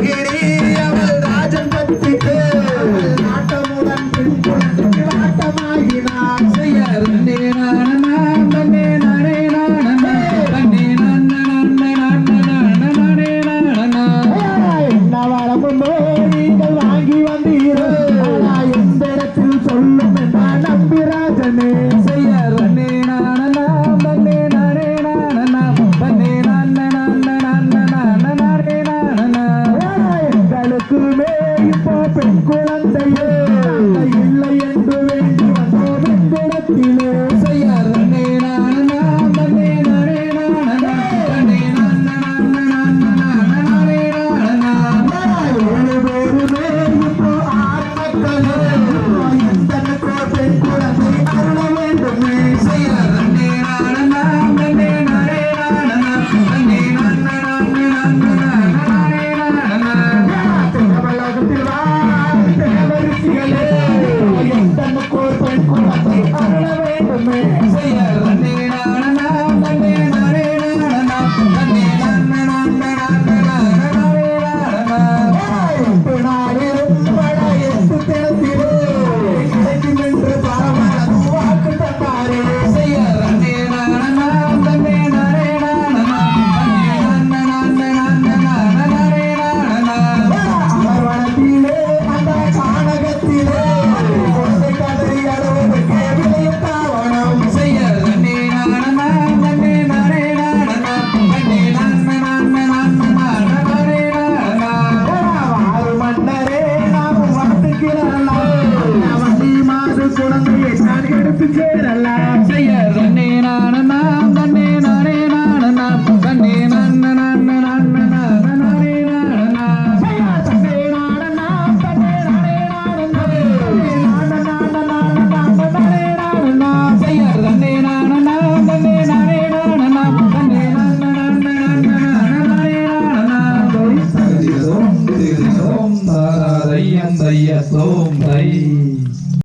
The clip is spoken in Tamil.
போகிறே அவள் ராஜன் பத்திக்கு ஆட்டமுடன் ஆட்டமாகின போதுமே இப்போ பெண் குழந்தையே. Síganle சேரலாம் செய்ய தன்னே நானனா தன்னே நானே நானனா தன்னே நானனா Om Dai.